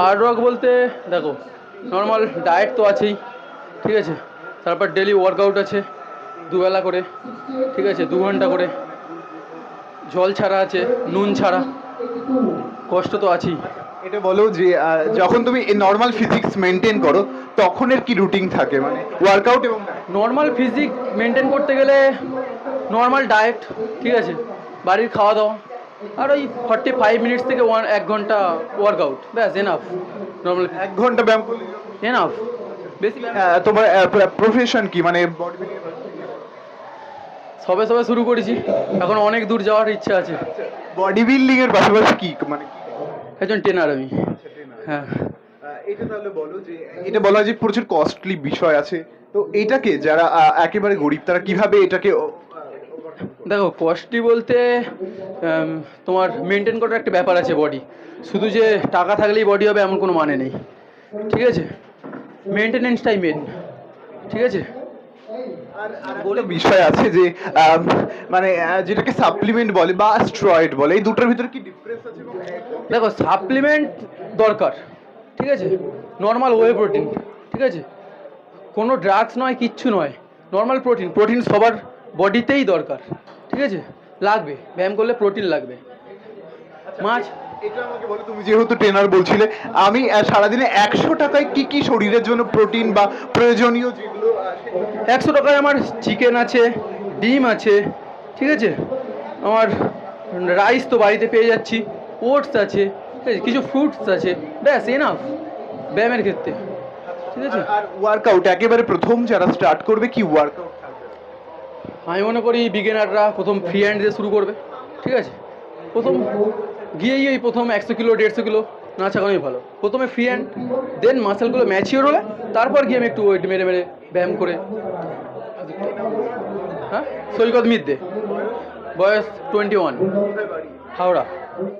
Hard work বলতে দেখো normal diet তো আছেই ঠিক আছে? তারপর ডেলি ওয়ার্কআউট আছে দুবেলা করে ঠিক আছে? দু ঘণ্টা করে। জল ছাড়া আছে নুন ছাড়া কষ্ট তো আছেই। এটা বলো যে যখন তুমি নর্মাল ফিজিক্স মেনটেন করো তখনের কি রুটিন থাকে? মানে ওয়ার্কআউট এবং নর্মাল ফিজিক মেনটেন করতে গেলে নর্মাল ডায়েট ঠিক আছে? বাড়ির খাওয়া দাওয়া আর ওই ফর্টি ফাইভ মিনিটস থেকে ওয়ান এক ঘণ্টা ওয়ার্কআউট ব্যাস এনাফ নর্মাল এক ঘণ্টা ব্যায়াম করলে এনাফ বেশি তোমার প্রফেশন কি? মানে সবে সবে শুরু করেছি। এখন অনেক দূর যাওয়ার ইচ্ছা আছে। বডি বিল্ডিং এর পাশাপাশি কি মানে একজন ট্রেনার আমি। হ্যাঁ। এটা তাহলে বলো যে এটা বলা যে প্রচুর কস্টলি বিষয় আছে। তো এটাকে যারা একেবারে গরিব তারা কীভাবে এটাকে দেখো কস্টলি বলতে তোমার মেনটেন করার একটা ব্যাপার আছে বডি শুধু যে টাকা থাকলেই বডি হবে এমন কোনো মানে নেই। ঠিক আছে? মেনটেনেন্সটাই মেন ঠিক আছে? বলে বিষয় আছে যে মানে যেটাকে সাপ্লিমেন্ট বলে বা স্ট্রয়েড বলে এই দুটোর ভিতরে কি ডিফারেন্স আছে দেখো সাপ্লিমেন্ট দরকার। ঠিক আছে? নর্মাল ওয়ে প্রোটিন ঠিক আছে? কোনো ড্রাগস নয় কিচ্ছু নয়। নর্মাল প্রোটিন প্রোটিন সবার বডিতেই দরকার ঠিক আছে? লাগবে ব্যায়াম করলে প্রোটিন লাগবে। মাছ? এটা আমাকে বলো তুমি যেহেতু ট্রেনার বলছিলে আমি সারাদিনে একশো টাকায় কি কি শরীরের জন্য প্রোটিন বা প্রয়োজনীয় যেগুলো একশো টাকায় আমার চিকেন আছে ডিম আছে ঠিক আছে? আমার রাইস তো বাড়িতে পেয়ে যাচ্ছি ওটস আছে ঠিক আছে? কিছু ফ্রুটস আছে ব্যাস এনাফ ব্যায়ামের ক্ষেত্রে ঠিক আছে? আর- আর ওয়ার্কআউট একেবারে প্রথম যারা স্টার্ট করবে কি ওয়ার্কআউট আমি মনে করি বিগেনাররা প্রথম ফ্রি হ্যান্ড দিয়ে শুরু করবে, ঠিক আছে? প্রথম গিয়েই ওই প্রথম একশো কিলো, দেড়শো কিলো না ছাগানোই ভালো। প্রথমে ফ্রি হ্যান্ড দেন মাসেলগুলো ম্যাচিওর হলে তারপর গিয়ে আমি একটু ওয়েট মেরে মেরে ব্যায়াম করে হ্যাঁ? সৈকত মিদ্দে। বয়স টোয়েন্টি ওয়ান হাওড়া।